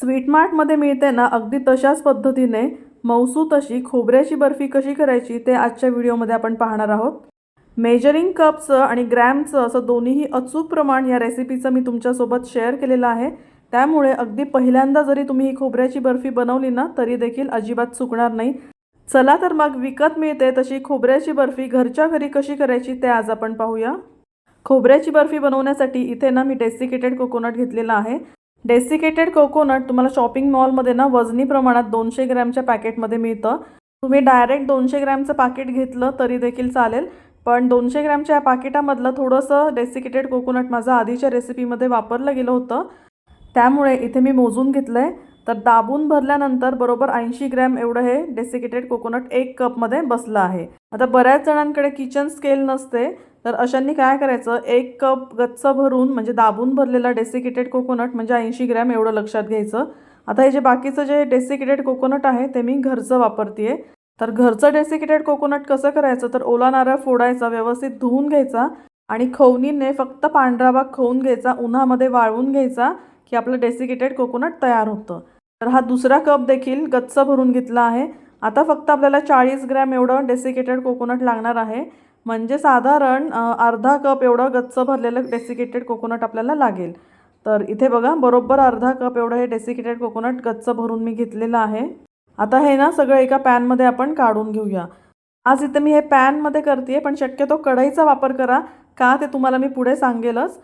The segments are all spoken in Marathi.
स्वीटमार्टमध्ये मिळते ना अगदी तशाच पद्धतीने मौसू तशी खोबऱ्याची बर्फी कशी करायची ते आजच्या व्हिडिओमध्ये आपण पाहणार आहोत. मेजरिंग कपचं आणि ग्रॅमचं असं दोन्हीही अचूक प्रमाण या रेसिपीचं मी तुमच्यासोबत शेअर केलेलं आहे. त्यामुळे अगदी पहिल्यांदा जरी तुम्ही ही खोबऱ्याची बर्फी बनवली ना तरी देखील अजिबात चुकणार नाही. चला तर मग विकत मिळते तशी खोबऱ्याची बर्फी घरच्या घरी कशी करायची ते आज आपण पाहूया. खोबऱ्याची बर्फी बनवण्यासाठी इथे ना मी डेसिकेटेड कोकोनट घेतलेला आहे. डेसिकेटेड कोकोनट तुम्हाला शॉपिंग मॉलमध्ये ना वजनी प्रमाणात दोनशे ग्रॅमच्या पॅकेटमध्ये मिळतं. तुम्ही डायरेक्ट दोनशे ग्रॅमचं पाकिट घेतलं तरी देखील चालेल. पण दोनशे ग्रॅमच्या या पाकिटामधलं थोडंसं डेसिकेटेड कोकोनट माझं आधीच्या रेसिपीमध्ये वापरलं गेलं होतं. त्यामुळे इथे मी मोजून घेतलं आहे तर दाबून भरल्यानंतर बरोबर ऐंशी ग्रॅम एवढं हे डेसिकेटेड कोकोनट एक कपमध्ये बसलं आहे. आता बऱ्याच जणांकडे किचन स्केल नसते. तर अशांनी काय करायचं? एक कप गच्च भरून म्हणजे दाबून भरलेला डेसिकेटेड कोकोनट म्हणजे ऐंशी ग्रॅम एवढं लक्षात घ्यायचं. आता हे जे बाकीचं जे डेसिकेटेड कोकोनट आहे ते मी घरचं वापरते तर घरचं डेसिकेटेड कोकोनट कसं करायचं? तर ओला नारळ फोडायचा व्यवस्थित धुवून घ्यायचा आणि खवणीने फक्त पांढरा भाग खवून घ्यायचा उन्हामध्ये वाळवून घ्यायचा की आपलं डेसिकेटेड कोकोनट तयार होतं. तर हा दुसरा कप देखील गच्च भरून घेतला आहे. आता फक्त आपल्याला चाळीस ग्रॅम एवढं डेसिकेटेड कोकोनट लागणार आहे. म्हणजे साधारण अर्धा कप एवढं गच्च भरलेलं डेसिकेटेड कोकोनट आपल्याला लागेल. तर इथे बघा बरोबर अर्धा कप एवढं हे डेसिकेटेड कोकोनट गच्च भरून मी घेतलेलं आहे. आता हे ना सगळं एका पॅनमध्ये आपण काढून घेऊया. आज इथे मी हे पॅनमध्ये करते पण शक्यतो कढईचा वापर करा का ते तुम्हाला मी पुढे सांगेलच.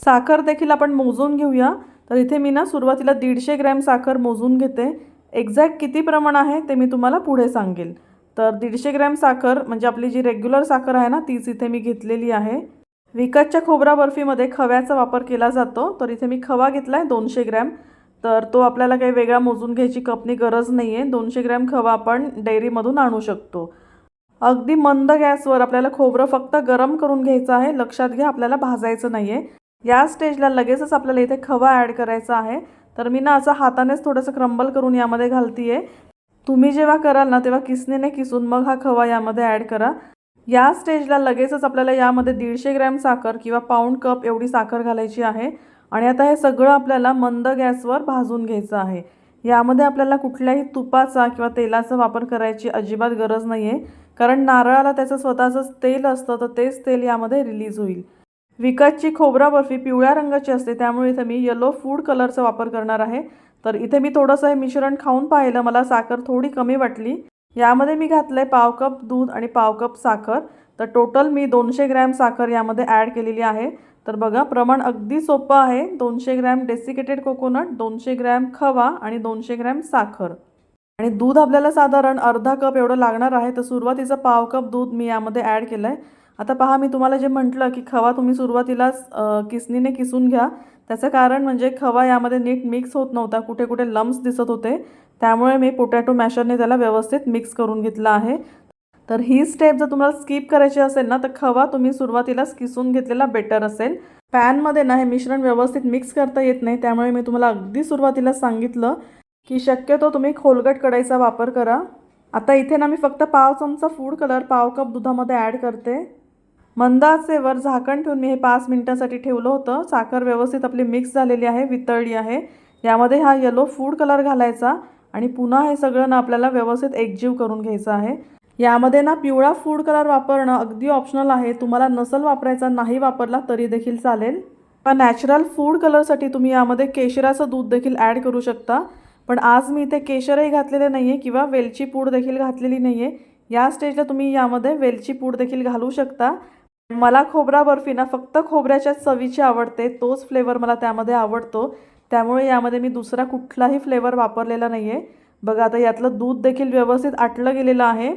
साखर देखील आपण मोजून घेऊया. तर इथे मी ना सुरुवातीला दीडशे ग्रॅम साखर मोजून घेते. एक्झॅक्ट किती प्रमाण आहे ते मी तुम्हाला पुढे सांगेल. तर दीडशे ग्रॅम साखर म्हणजे आपली जी रेग्युलर साखर आहे ना तीच इथे मी घेतलेली आहे. विकतच्या खोबरा बर्फीमध्ये खव्याचा वापर केला जातो तर इथे मी खवा घेतला आहे दोनशे ग्रॅम. तर तो आपल्याला काही वेगळा मोजून घ्यायची कपनी गरज नाही आहे दोनशे ग्रॅम खवा आपण डेअरीमधून आणू शकतो. अगदी मंद गॅसवर आपल्याला खोबरं फक्त गरम करून घ्यायचं आहे. लक्षात घ्या आपल्याला भाजायचं नाही आहे या स्टेजला लगेचच आपल्याला इथे खवा ॲड करायचा आहे. तर मी ना असं हातानेच थोडंसं क्रंबल करून यामध्ये घालती आहे तुम्ही जेव्हा कराल ना तेव्हा किसनीने किसून मग हा खवा यामध्ये ॲड करा. या स्टेजला लगेचच आपल्याला यामध्ये दीडशे ग्रॅम साखर किंवा पाऊंड कप एवढी साखर घालायची आहे. आणि आता हे सगळं आपल्याला मंद गॅसवर भाजून घ्यायचं आहे. यामध्ये आपल्याला कुठल्याही तुपाचा किंवा तेलाचा वापर करायची अजिबात गरज नाही आहे कारण नारळाला त्याचं स्वतःचंच तेल असतं तर तेच तेल यामध्ये रिलीज होईल. विकतची खोबरा बर्फी पिवळ्या रंगाची असते त्यामुळे इथं मी येलो फूड कलरचा वापर करणार आहे. तर इथे मी थोडंसं हे मिश्रण खाऊन पाहिलं. मला साखर थोडी कमी वाटली. यामध्ये मी घातलं आहे पाव कप दूध आणि पाव कप साखर. तर टोटल मी दोनशे ग्रॅम साखर यामध्ये ॲड केलेली आहे. तर बघा प्रमाण अगदी सोपं आहे. दोनशे ग्रॅम डेसिकेटेड कोकोनट दोनशे ग्रॅम खवा आणि दोनशे ग्रॅम साखर. आणि दूध आपल्याला साधारण अर्धा कप एवढं लागणार आहे. तर सुरुवातीचं पाव कप दूध मी यामध्ये ॲड केलं आहे आता पहा मी तुम्हाला जे म्हटलं की खवा तुम्ही सुरुवातीलाच किसनीने किसून घ्या. त्याचं कारण म्हणजे खवा यामध्ये नीट मिक्स होत नव्हता. कुठे कुठे लम्स दिसत होते. त्यामुळे मी पोटॅटो मॅशरने त्याला व्यवस्थित मिक्स करून घेतला आहे. तर ही स्टेप जर तुम्हाला स्किप करायची असेल ना तर खवा तुम्ही सुरुवातीलाच किसून घेतलेला बेटर असेल. पॅनमध्ये ना हे मिश्रण व्यवस्थित मिक्स करता येत नाही. त्यामुळे मी तुम्हाला अगदी सुरुवातीला सांगितलं की शक्यतो तुम्ही खोलगट कढईचा वापर करा. आता इथे ना मी फक्त पाव चमचा फूड कलर पाव कप दुधामध्ये ॲड करते. मंद आचेवर झाकण ठेवून मी हे पाच मिनटासाठी ठेवलं होतं. साखर व्यवस्थित आपली मिक्स झालेली आहे वितळली आहे. यामध्ये हा येलो फूड कलर घालायचा आणि पुन्हा हे सगळं ना आपल्याला व्यवस्थित एकजीव करून घ्यायचं आहे. यामध्ये ना पिवळा फूड कलर वापरणं अगदी ऑप्शनल आहे. तुम्हाला नसल वापरायचा नाही वापरला तरी देखील चालेल. पण नॅचरल फूड कलरसाठी तुम्ही यामध्ये केशराचं दूध देखील ॲड करू शकता. पण आज मी इथे केशरही घातलेले नाही आहे किंवा वेलची पूड देखील घातलेली नाही आहे या स्टेजला तुम्ही यामध्ये वेलची पूड देखील घालू शकता. मला खोबरा बर्फी ना फक्त खोबऱ्याच्या चवीची आवडते. तोच फ्लेवर मला त्यामध्ये आवडतो. त्यामुळे यामध्ये मी दुसरा कुठलाही फ्लेवर वापरलेला नाही आहे बघा आता यातलं दूध देखील व्यवस्थित आटलं गेलेलं आहे.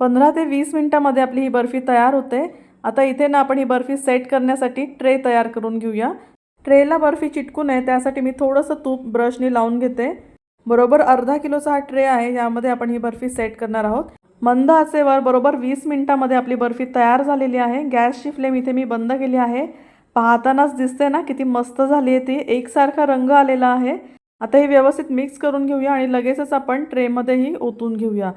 पंधरा ते वीस मिनटामध्ये आपली ही बर्फी तयार होते. आता इथे ना आपण ही बर्फी सेट करण्यासाठी ट्रे तयार करून घेऊया. ट्रेला बर्फी चिटकू नये त्यासाठी मी थोडंसं तूप ब्रशने लावून घेते. बरोबर अर्धा किलोचा हा ट्रे आहे यामध्ये आपण ही बर्फी सेट करणार आहोत. मंद आचेवर बरोबर वीस मिनिटामध्ये आपली बर्फी तयार झालेली आहे. गॅसची फ्लेम इथे मी बंद केली आहे. पाहतानाच दिसते ना किती मस्त झाली आहे ती. एकसारखा रंग आलेला आहे. आता हे व्यवस्थित मिक्स करून घेऊया आणि लगेचच आपण ट्रेमध्येही ओतून घेऊया.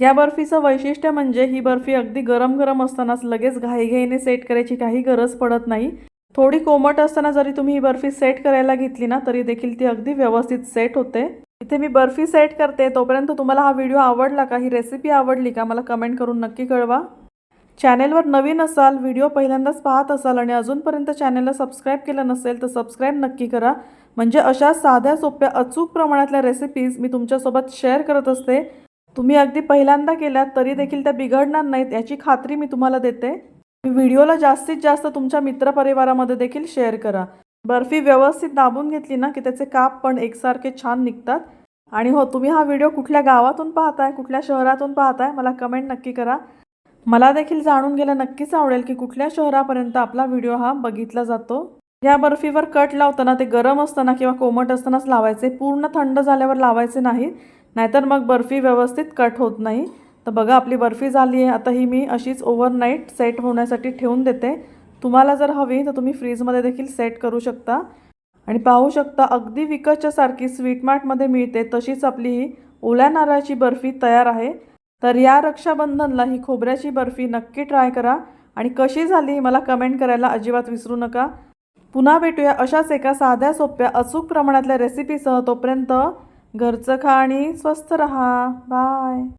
या बर्फीचं वैशिष्ट्य म्हणजे ही बर्फी अगदी गरम गरम असतानाच लगेच घाईघाईने सेट करायची काही गरज पडत नाही. थोडी कोमट असताना जरी तुम्ही ही बर्फी सेट करायला घेतली ना तरी देखील ती अगदी व्यवस्थित सेट होते. इथे मी बर्फी सेट करते. तोपर्यंत तुम्हाला हा व्हिडिओ आवडला का ही रेसिपी आवडली का मला कमेंट करून नक्की कळवा. चॅनेलवर नवीन असाल व्हिडिओ पहिल्यांदाच पाहत असाल आणि अजूनपर्यंत चॅनेलला सबस्क्राईब केलं नसेल तर सबस्क्राईब नक्की करा. म्हणजे अशा साध्या सोप्या अचूक प्रमाणातल्या रेसिपीज मी तुमच्यासोबत शेअर करत असते. तुम्ही अगदी पहिल्यांदा केल्यात तरी देखील त्या बिघडणार नाहीत याची खात्री मी तुम्हाला देते. व्हिडिओला जास्तीत जास्त तुमच्या मित्रपरिवारामध्ये देखील शेअर करा. बर्फी व्यवस्थित दाबून घेतली ना की त्याचे काप पण एकसारखे छान निघतात. आणि हो तुम्ही हा व्हिडिओ कुठल्या गावातून पाहताय कुठल्या शहरातून पाहताय मला कमेंट नक्की करा. मला देखील जाणून घ्यायला नक्कीच आवडेल की कुठल्या शहरापर्यंत आपला व्हिडिओ हा बघितला जातो. या बर्फीवर कट लावताना ते गरम असताना किंवा कोमट असतानाच लावायचे पूर्ण थंड झाल्यावर लावायचे नाही नाहीतर मग बर्फी व्यवस्थित कट होत नाही. तर बघा आपली बर्फी झाली आहे आता ही मी अशीच ओव्हरनाईट सेट होण्यासाठी ठेवून देते. तुम्हाला जर हवी तर तुम्ही फ्रीजमध्ये देखील सेट करू शकता. आणि पाहू शकता अगदी विकतच्यासारखी स्वीटमार्टमध्ये मिळते. तशीच आपली ही ओल्या नारळाची बर्फी तयार आहे. तर या रक्षाबंधनला ही खोबऱ्याची बर्फी नक्की ट्राय करा. आणि कशी झाली मला कमेंट करायला अजिबात विसरू नका. पुन्हा भेटूया अशाच एका साध्या सोप्या अचूक प्रमाणातल्या रेसिपीसह तोपर्यंत घरचं खा आणि स्वस्थ रहा. बाय